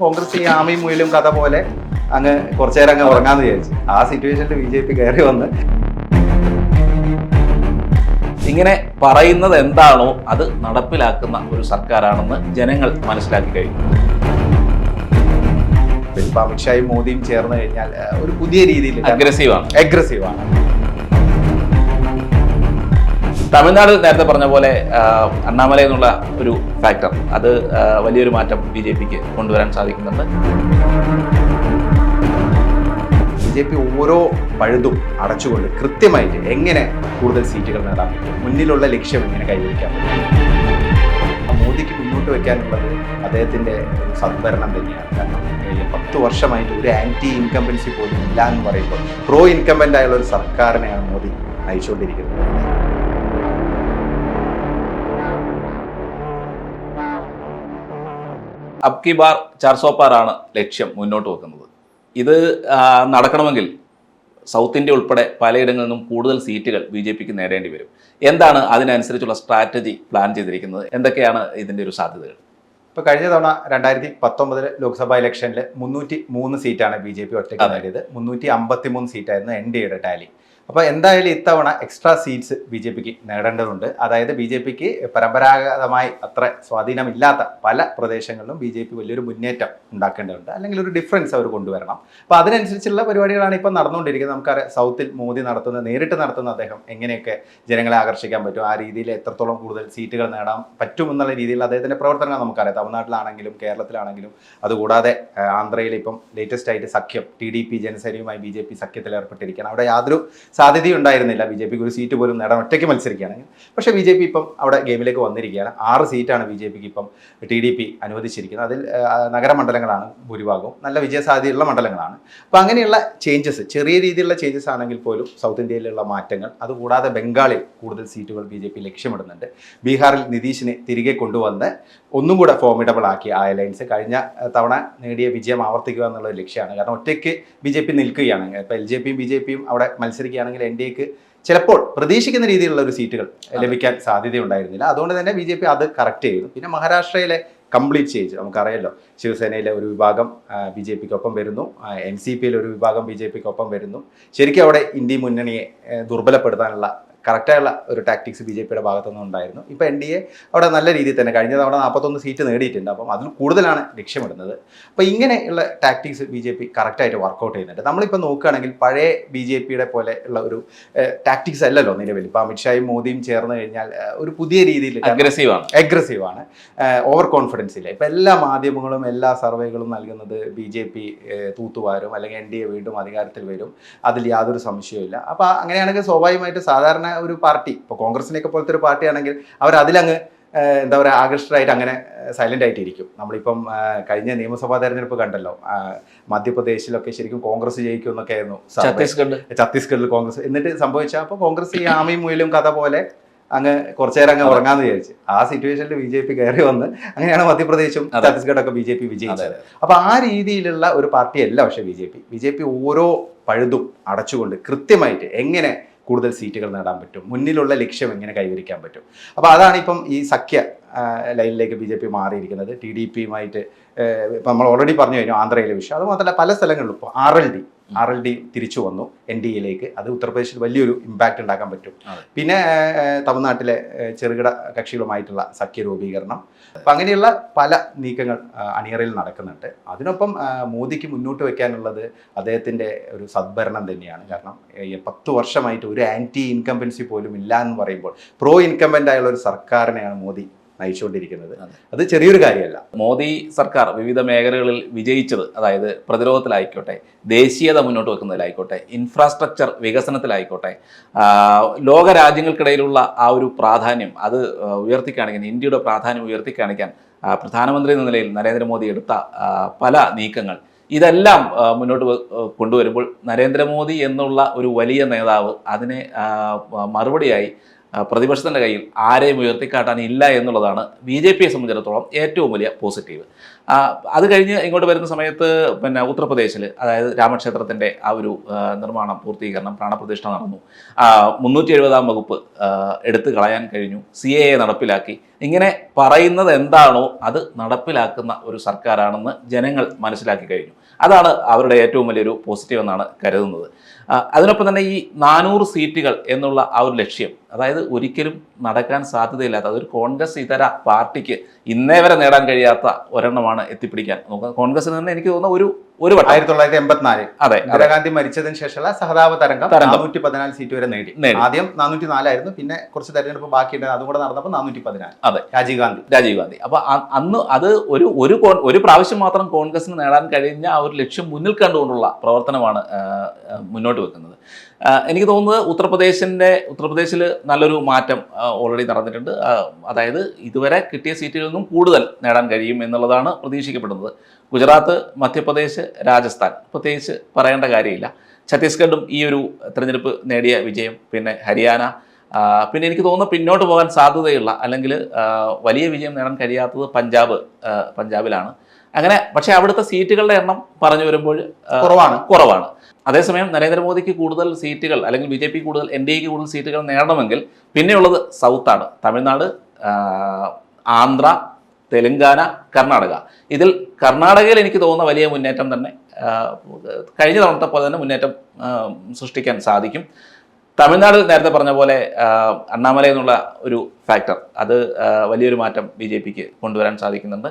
കോൺഗ്രസ് ഈ ആമയും മുയിലും കഥ പോലെ അങ്ങ് കുറച്ചു നേരം അങ്ങ് ഉറങ്ങാന്ന് വിചാരിച്ചു. ആ സിറ്റുവേഷനിൽ ബി ജെ പി കയറി വന്ന് ഇങ്ങനെ പറയുന്നത് എന്താണോ അത് നടപ്പിലാക്കുന്ന ഒരു സർക്കാരാണെന്ന് ജനങ്ങൾ മനസ്സിലാക്കി കഴിഞ്ഞു. ഇപ്പൊ അമിത്ഷായും മോദിയും ചേർന്ന് കഴിഞ്ഞാൽ ഒരു പുതിയ രീതിയിൽ അഗ്രസീവാണ് അഗ്രസീവ് ആണ്. തമിഴ്നാട് നേരത്തെ പറഞ്ഞ പോലെ അണ്ണാമലൈ എന്നുള്ള ഒരു ഫാക്ടർ അത് വലിയൊരു മാറ്റം ബി ജെ പിക്ക് കൊണ്ടുവരാൻ സാധിക്കുന്നുണ്ട്. ജെ പി ഓരോ പഴുതും അടച്ചുകൊണ്ട് കൃത്യമായിട്ട് എങ്ങനെ കൂടുതൽ സീറ്റുകൾ നേടാം മുന്നിലുള്ള ലക്ഷ്യം എങ്ങനെ കൈവരിക്കാൻ പറ്റും? മോദിക്ക് മുന്നോട്ട് വെക്കാനുള്ളത് അദ്ദേഹത്തിന്റെ ഒരു സദ്ഭരണം തന്നെയാണ്. കാരണം പത്ത് വർഷമായിട്ട് ഒരു ആന്റി ഇൻകംബൻസി പോലും ഇല്ല എന്ന് പറയുമ്പോൾ പ്രോ ഇൻകംബന്റ് ആയുള്ള ഒരു സർക്കാരിനെയാണ് മോദി നയിച്ചുകൊണ്ടിരിക്കുന്നത്. അബ്കി ബാർ ചാർസോപ്പാറാണ് ലക്ഷ്യം മുന്നോട്ട് വെക്കുന്നത്. ഇത് നടക്കണമെങ്കിൽ സൗത്ത് ഇന്ത്യ ഉൾപ്പെടെ പലയിടങ്ങളിൽ നിന്നും കൂടുതൽ സീറ്റുകൾ ബി ജെ പിക്ക് നേടേണ്ടി വരും. എന്താണ് അതിനനുസരിച്ചുള്ള സ്ട്രാറ്റജി പ്ലാൻ ചെയ്തിരിക്കുന്നത്? എന്തൊക്കെയാണ് ഇതിന്റെ ഒരു സാധ്യതകൾ? ഇപ്പോൾ കഴിഞ്ഞ തവണ രണ്ടായിരത്തി പത്തൊമ്പതിൽ ലോക്സഭാ ഇലക്ഷനിൽ മുന്നൂറ്റി മൂന്ന് സീറ്റാണ് ബി ജെ പി ഒറ്റയ്ക്ക് നേടിയത്. മുന്നൂറ്റി അമ്പത്തി മൂന്ന് സീറ്റായിരുന്നു എൻ ഡി എയുടെ ടാലി. അപ്പോൾ എന്തായാലും ഇത്തവണ എക്സ്ട്രാ സീറ്റ്സ് ബി ജെ പിക്ക് നേടേണ്ടതുണ്ട്. അതായത് ബി ജെ പിക്ക് പരമ്പരാഗതമായി അത്ര സ്വാധീനമില്ലാത്ത പല പ്രദേശങ്ങളിലും ബി ജെ പി വലിയൊരു മുന്നേറ്റം ഉണ്ടാക്കേണ്ടതുണ്ട്. അല്ലെങ്കിൽ ഒരു ഡിഫറൻസ് അവർ കൊണ്ടുവരണം. അപ്പോൾ അതിനനുസരിച്ചുള്ള പരിപാടികളാണ് ഇപ്പോൾ നടന്നുകൊണ്ടിരിക്കുന്നത്. നമുക്കറിയാം സൗത്തിൽ മോദി നടത്തുന്ന നേരിട്ട് നടത്തുന്ന അദ്ദേഹം എങ്ങനെയൊക്കെ ജനങ്ങളെ ആകർഷിക്കാൻ പറ്റും ആ രീതിയിൽ എത്രത്തോളം കൂടുതൽ സീറ്റുകൾ നേടാൻ പറ്റുമെന്നുള്ള രീതിയിൽ അദ്ദേഹത്തിന്റെ പ്രവർത്തനങ്ങൾ നമുക്കറിയാം. തമിഴ്നാട്ടിലാണെങ്കിലും കേരളത്തിലാണെങ്കിലും. അതുകൂടാതെ ആന്ധ്രയിൽ ഇപ്പം ലേറ്റസ്റ്റ് ആയിട്ട് സഖ്യം ടി ഡി പി ജനസേനയുമായി ബി ജെ പി സഖ്യത്തിൽ ഏർപ്പെട്ടിരിക്കുകയാണ് അവിടെ യാതൊരു സാധ്യതയും ഉണ്ടായിരുന്നില്ല ബി ജെ പിക്ക് ഒരു സീറ്റ് പോലും നേടാൻ ഒറ്റയ്ക്ക് മത്സരിക്കുകയാണെങ്കിൽ. പക്ഷേ ബി ജെ പി ഇപ്പം അവിടെ ഗെയിമിലേക്ക് വന്നിരിക്കുകയാണ്. ആറ് സീറ്റാണ് ബി ജെ പിക്ക് ഇപ്പം ടി ഡി പി അനുവദിച്ചിരിക്കുന്നത്. അതിൽ നഗരമണ്ഡലങ്ങളാണ് ഭൂരിഭാഗവും. നല്ല വിജയസാധ്യതയുള്ള മണ്ഡലങ്ങളാണ്. അപ്പോൾ അങ്ങനെയുള്ള ചേഞ്ചസ് ചെറിയ രീതിയിലുള്ള ചേഞ്ചസ് ആണെങ്കിൽ പോലും സൗത്ത് ഇന്ത്യയിലുള്ള മാറ്റങ്ങൾ അതുകൂടാതെ ബംഗാളിൽ കൂടുതൽ സീറ്റുകൾ ബി ജെ പി ലക്ഷ്യമിടുന്നുണ്ട്. ബീഹാറിൽ നിതീഷിനെ തിരികെ കൊണ്ടുവന്ന് ഒന്നും കൂടെ ഫോമിഡബിൾ ആക്കി ആ അലയൻസ് കഴിഞ്ഞ തവണ നേടിയ വിജയം ആവർത്തിക്കുക എന്നുള്ള ലക്ഷ്യമാണ്. കാരണം ഒറ്റയ്ക്ക് ബി ജെ പി നിൽക്കുകയാണ്. ഇപ്പോൾ എൽ ജെ പിയും ബി ജെ പിയും അവിടെ മത്സരിക്കുകയാണെങ്കിൽ എൻ ഡി എക്ക് ചിലപ്പോൾ പ്രതീക്ഷിക്കുന്ന രീതിയിലുള്ള ഒരു സീറ്റുകൾ ലഭിക്കാൻ സാധ്യതയുണ്ടായിരുന്നില്ല. അതുകൊണ്ട് തന്നെ ബി ജെ പി അത് കറക്റ്റ് ചെയ്തു. പിന്നെ മഹാരാഷ്ട്രയിലെ കംപ്ലീറ്റ് ചേഞ്ച് നമുക്കറിയാലോ ശിവസേനയിലെ ഒരു വിഭാഗം ബി ജെ പിക്കൊപ്പം വരുന്നു. എൻ സി പിയിലെ ഒരു വിഭാഗം ബി ജെ പിക്കൊപ്പം വരുന്നു. ശരിക്കും അവിടെ ഇന്ത്യ മുന്നണിയെ ദുർബലപ്പെടുത്താനുള്ള കറക്റ്റായുള്ള ഒരു ടാക്ടിക്സ് ബി ജെ പിയുടെ ഭാഗത്തുനിന്ന് ഉണ്ടായിരുന്നു. ഇപ്പോൾ എൻ ഡി എ അവിടെ നല്ല രീതിയിൽ തന്നെ കഴിഞ്ഞ തവണ നാൽപ്പത്തൊന്ന് സീറ്റ് നേടിയിട്ടുണ്ട്. അപ്പം അതിൽ കൂടുതലാണ് ലക്ഷ്യമിടുന്നത്. അപ്പോൾ ഇങ്ങനെയുള്ള ടാക്ടിക്സ് ബി ജെ പി കറക്റ്റായിട്ട് വർക്കൗട്ട് ചെയ്യുന്നുണ്ട്. നമ്മളിപ്പോൾ നോക്കുകയാണെങ്കിൽ പഴയ ബി ജെ പിയുടെ പോലെ ഉള്ള ഒരു ടാക്ടിക്സ് അല്ലല്ലോ നിലവിൽ. ഇപ്പോൾ അമിത്ഷായും മോദിയും ചേർന്ന് കഴിഞ്ഞാൽ ഒരു പുതിയ രീതിയിൽ അഗ്രസീവാണ് അഗ്രസീവാണ് ഓവർ കോൺഫിഡൻസ് ഇല്ല. ഇപ്പോൾ എല്ലാ മാധ്യമങ്ങളും എല്ലാ സർവേകളും നൽകുന്നത് ബി ജെ പി തൂത്തുവാരും അല്ലെങ്കിൽ എൻ ഡി എ വീണ്ടും അധികാരത്തിൽ വരും. അതിൽ യാതൊരു സംശയവും ഇല്ല അപ്പോൾ അങ്ങനെയാണെങ്കിൽ സ്വാഭാവികമായിട്ട് സാധാരണ ഒരു പാർട്ടി. ഇപ്പോൾ കോൺഗ്രസിനെയൊക്കെ പോലത്തെ ഒരു പാർട്ടിയാണെങ്കിൽ അവർ അതിലങ്ങ് എന്താ പറയുക ആകർഷ്ടരായിട്ട് അങ്ങനെ സൈലന്റ് ആയിട്ടിരിക്കും. നമ്മളിപ്പം കഴിഞ്ഞ നിയമസഭാ തെരഞ്ഞെടുപ്പ് കണ്ടല്ലോ. മധ്യപ്രദേശിലൊക്കെ ശരിക്കും കോൺഗ്രസ് ജയിക്കും എന്നൊക്കെ ആയിരുന്നു. ഛത്തീസ്ഗഡ് ഛത്തീസ്ഗഡിൽ കോൺഗ്രസ്. എന്നിട്ട് സംഭവിച്ച അപ്പോൾ കോൺഗ്രസ് ഈ ആമയും മുയിലും കഥ പോലെ അങ്ങ് കുറച്ചു നേരം അങ്ങ് ഉറങ്ങാന്ന് വിചാരിച്ചു. ആ സിറ്റുവേഷനിൽ ബി ജെ പി കയറി വന്ന് അങ്ങനെയാണ് മധ്യപ്രദേശും ഛത്തീസ്ഗഡ് ഒക്കെ ബി ജെ പി വിജയിച്ചത്. അപ്പൊ ആ രീതിയിലുള്ള ഒരു പാർട്ടിയല്ല പക്ഷെ B J P. B J P ഓരോ പഴുതും അടച്ചുകൊണ്ട് കൃത്യമായിട്ട് എങ്ങനെ കൂടുതൽ സീറ്റുകൾ നേടാൻ പറ്റും. മുന്നിലുള്ള ലക്ഷ്യം എങ്ങനെ കൈവരിക്കാൻ പറ്റും. അപ്പോൾ അതാണ് ഇപ്പം ഈ സഖ്യ ലൈനിലേക്ക് ബി ജെ പി മാറിയിരിക്കുന്നത്. ടി ഡി പിയുമായിട്ട് ഇപ്പം നമ്മൾ ഓൾറെഡി പറഞ്ഞു കഴിഞ്ഞു ആന്ധ്രയിലെ വിഷയം. അതുമാത്രമല്ല പല സ്ഥലങ്ങളിലും ഇപ്പോൾ R L D R L D തിരിച്ചു വന്നു എൻ ഡി എയിലേക്ക്. അത് ഉത്തർപ്രദേശിൽ വലിയൊരു ഇമ്പാക്റ്റ് ഉണ്ടാക്കാൻ പറ്റും. പിന്നെ തമിഴ്നാട്ടിലെ ചെറുകിട കക്ഷികളുമായിട്ടുള്ള സഖ്യ രൂപീകരണം അപ്പം അങ്ങനെയുള്ള പല നീക്കങ്ങൾ അണിയറയിൽ നടക്കുന്നുണ്ട്. അതിനൊപ്പം മോദിക്ക് മുന്നോട്ട് വെക്കാനുള്ളത് അദ്ദേഹത്തിന്റെ ഒരു സദ്ഭരണം തന്നെയാണ്. കാരണം പത്ത് വർഷമായിട്ട് ഒരു ആന്റി ഇൻകമ്പൻസി പോലും ഇല്ല എന്ന് പറയുമ്പോൾ പ്രോ ഇൻകമ്പന്റ് ആയുള്ള ഒരു സർക്കാരിനെയാണ് മോദി നയിച്ചുകൊണ്ടിരിക്കുന്നത്. അത്. ചെറിയൊരു കാര്യമല്ല. മോദി സർക്കാർ വിവിധ മേഖലകളിൽ വിജയിച്ചത് അതായത് പ്രതിരോധത്തിലായിക്കോട്ടെ ദേശീയത മുന്നോട്ട് വെക്കുന്നതിലായിക്കോട്ടെ ഇൻഫ്രാസ്ട്രക്ചർ വികസനത്തിലായിക്കോട്ടെ ലോകരാജ്യങ്ങൾക്കിടയിലുള്ള ലോക രാജ്യങ്ങൾക്കിടയിലുള്ള ആ ഒരു പ്രാധാന്യം അത് ഉയർത്തിക്കാണിക്കാൻ ഇന്ത്യയുടെ പ്രാധാന്യം ഉയർത്തിക്കാണിക്കാൻ പ്രധാനമന്ത്രി എന്ന നിലയിൽ നരേന്ദ്രമോദി എടുത്ത പല നീക്കങ്ങൾ. ഇതെല്ലാം മുന്നോട്ട് കൊണ്ടുവരുമ്പോൾ നരേന്ദ്രമോദി എന്നുള്ള ഒരു വലിയ നേതാവ് അതിനെ മറുപടിയായി പ്രതിപക്ഷത്തിന്റെ കയ്യിൽ ആരെയും ഉയർത്തിക്കാട്ടാൻ ഇല്ല എന്നുള്ളതാണ് ബി ജെ പിയെ സംബന്ധിച്ചിടത്തോളം ഏറ്റവും വലിയ പോസിറ്റീവ്. അത് കഴിഞ്ഞ് ഇങ്ങോട്ട് വരുന്ന സമയത്ത് പിന്നെ ഉത്തർപ്രദേശിൽ അതായത് രാമക്ഷേത്രത്തിന്റെ ആ ഒരു നിർമ്മാണം പൂർത്തീകരണം പ്രാണപ്രതിഷ്ഠ നടന്നു. മുന്നൂറ്റി എഴുപതാം വകുപ്പ് എടുത്തു കളയാൻ കഴിഞ്ഞു. സി എ നടപ്പിലാക്കി. ഇങ്ങനെ പറയുന്നത് എന്താണോ അത് നടപ്പിലാക്കുന്ന ഒരു സർക്കാരാണെന്ന് ജനങ്ങൾ മനസ്സിലാക്കി കഴിഞ്ഞു. അതാണ് അവരുടെ ഏറ്റവും വലിയൊരു പോസിറ്റീവ് എന്നാണ് കരുതുന്നത്. അതിനൊപ്പം തന്നെ ഈ നാനൂറ് സീറ്റുകൾ എന്നുള്ള ആ ഒരു ലക്ഷ്യം അതായത് ഒരിക്കലും നടക്കാൻ സാധ്യതയില്ലാത്ത അതൊരു കോൺഗ്രസ് ഇതര പാർട്ടിക്ക് ഇന്നേ വരെ നേടാൻ കഴിയാത്ത ഒരെണ്ണമാണ് എത്തിപ്പിടിക്കാൻ. നോക്കുക കോൺഗ്രസ് തന്നെ എനിക്ക് തോന്നുന്ന ഒരു ഒരു വട്ടം. ആയിരത്തി തൊള്ളായിരത്തി എൺപത്തിനാല് അതെ. ഇന്ദിരാഗാന്ധി മരിച്ചതിന് ശേഷമുള്ള സഹതാപ തരംഗം. നാനൂറ്റി പതിനാല് സീറ്റ് വരെ നേടി. ആദ്യം നാനൂറ്റി നാലായിരുന്നു പിന്നെ കുറച്ച് തെരഞ്ഞെടുപ്പ് ബാക്കിയുണ്ട് അതും കൂടെ നടന്നപ്പോൾ നാനൂറ്റി പതിനാല് അതെ. രാജീവ് ഗാന്ധി. രാജീവ് ഗാന്ധി. അപ്പൊ അന്ന് അത് ഒരു ഒരു ഒരു പ്രാവശ്യം മാത്രം കോൺഗ്രസിന് നേടാൻ കഴിഞ്ഞ ആ ഒരു ലക്ഷ്യം മുന്നിൽ കണ്ടുകൊണ്ടുള്ള പ്രവർത്തനമാണ് മുന്നോട്ട് വെക്കുന്നത്. എനിക്ക് തോന്നുന്നത് ഉത്തർപ്രദേശിന്റെ ഉത്തർപ്രദേശിൽ നല്ലൊരു മാറ്റം ഓൾറെഡി നടന്നിട്ടുണ്ട്. അതായത് ഇതുവരെ കിട്ടിയ സീറ്റുകളിൽ നിന്നും കൂടുതൽ നേടാൻ കഴിയും എന്നുള്ളതാണ് പ്രതീക്ഷിക്കപ്പെടുന്നത്. ഗുജറാത്ത് മധ്യപ്രദേശ് രാജസ്ഥാൻ. പ്രത്യേകിച്ച് പറയേണ്ട കാര്യമില്ല. ഛത്തീസ്ഗഡും ഈ ഒരു തെരഞ്ഞെടുപ്പ് നേടിയ വിജയം പിന്നെ ഹരിയാന പിന്നെ എനിക്ക് തോന്നുന്നു പിന്നോട്ട് പോകാൻ സാധ്യതയുള്ള അല്ലെങ്കിൽ വലിയ വിജയം നേടാൻ കഴിയാത്തത് പഞ്ചാബ് പഞ്ചാബിലാണ്. അങ്ങനെ പക്ഷേ അവിടുത്തെ സീറ്റുകളുടെ എണ്ണം പറഞ്ഞു വരുമ്പോൾ കുറവാണ്. കുറവാണ്. അതേസമയം നരേന്ദ്രമോദിക്ക് കൂടുതൽ സീറ്റുകൾ അല്ലെങ്കിൽ ബി ജെ പി കൂടുതൽ എൻ ഡി എക്ക് കൂടുതൽ സീറ്റുകൾ നേടണമെങ്കിൽ പിന്നെയുള്ളത് സൗത്താണ്. തമിഴ്നാട് ആന്ധ്ര തെലങ്കാന കർണാടക. ഇതിൽ കർണാടകയിൽ എനിക്ക് തോന്നുന്ന വലിയ മുന്നേറ്റം തന്നെ കഴിഞ്ഞ തവണത്തെ പോലെ തന്നെ മുന്നേറ്റം സൃഷ്ടിക്കാൻ സാധിക്കും. തമിഴ്നാട് നേരത്തെ പറഞ്ഞ പോലെ അണ്ണാമല അണ്ണാമലൈ എന്നുള്ള ഒരു ഫാക്ടർ അത് വലിയൊരു മാറ്റം ബി ജെ പിക്ക് കൊണ്ടുവരാൻ സാധിക്കുന്നുണ്ട്.